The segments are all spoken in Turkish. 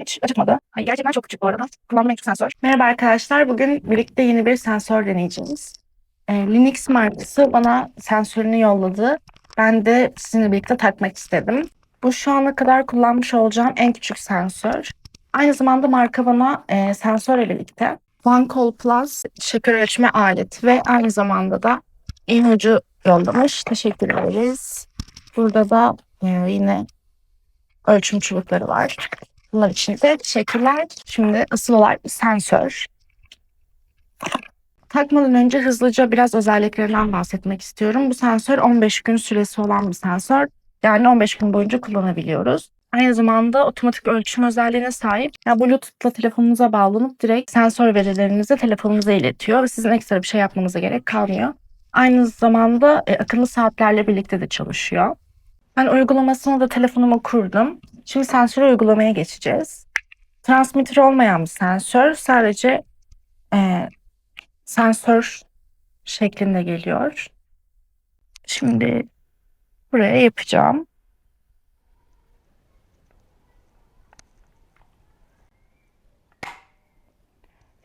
Hiç acıtmadı. Hayır, gerçekten çok küçük bu arada. Kullandığım en küçük sensör. Merhaba arkadaşlar. Bugün birlikte yeni bir sensör deneyeceğiz. Ee, Linux markası bana sensörünü yolladı. Ben de sizinle birlikte takmak istedim. Bu şu ana kadar kullanmış olacağım en küçük sensör. Aynı zamanda marka bana e, sensörle birlikte OneCall Plus şeker ölçme aleti ve aynı zamanda da iğne ucu yollamış. Teşekkür ederiz. Burada da e, yine ölçüm çubukları var. Bunlar için de teşekkürler. Şimdi asıl olay sensör. Takmadan önce hızlıca biraz özelliklerinden bahsetmek istiyorum. Bu sensör 15 gün süresi olan bir sensör. Yani 15 gün boyunca kullanabiliyoruz. Aynı zamanda otomatik ölçüm özelliğine sahip. Yani Bluetooth'la telefonunuza bağlanıp direkt sensör verilerinizi telefonunuza iletiyor ve sizin ekstra bir şey yapmanıza gerek kalmıyor. Aynı zamanda e, akıllı saatlerle birlikte de çalışıyor. Ben uygulamasını da telefonuma kurdum. Şimdi sensör uygulamaya geçeceğiz. Transmitter olmayan bir sensör. Sadece e, sensör şeklinde geliyor. Şimdi buraya yapacağım.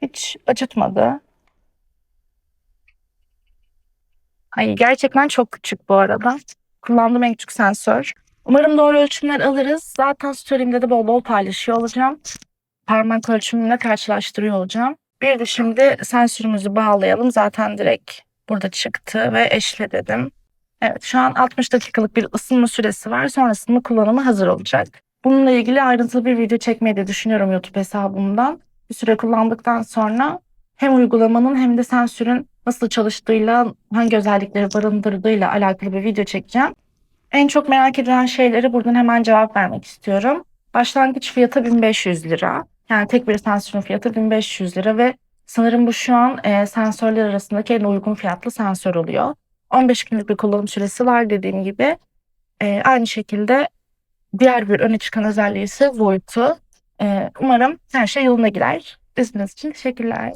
Hiç acıtmadı. Ay gerçekten çok küçük bu arada. Kullandığım en küçük sensör. Umarım doğru ölçümler alırız. Zaten story'imde de bol bol paylaşıyor olacağım. Parmak ölçümümle karşılaştırıyor olacağım. Bir de şimdi sensörümüzü bağlayalım. Zaten direkt burada çıktı ve eşle dedim. Evet şu an 60 dakikalık bir ısınma süresi var. Sonrasında kullanımı hazır olacak. Bununla ilgili ayrıntılı bir video çekmeyi de düşünüyorum YouTube hesabımdan. Bir süre kullandıktan sonra hem uygulamanın hem de sensörün nasıl çalıştığıyla, hangi özellikleri barındırdığıyla alakalı bir video çekeceğim. En çok merak edilen şeyleri buradan hemen cevap vermek istiyorum. Başlangıç fiyatı 1500 lira. Yani tek bir sensörün fiyatı 1500 lira ve sanırım bu şu an e, sensörler arasındaki en uygun fiyatlı sensör oluyor. 15 günlük bir kullanım süresi var dediğim gibi. E, aynı şekilde diğer bir öne çıkan özelliği ise Voigt'u. E, umarım her şey yoluna girer. İzlediğiniz için teşekkürler.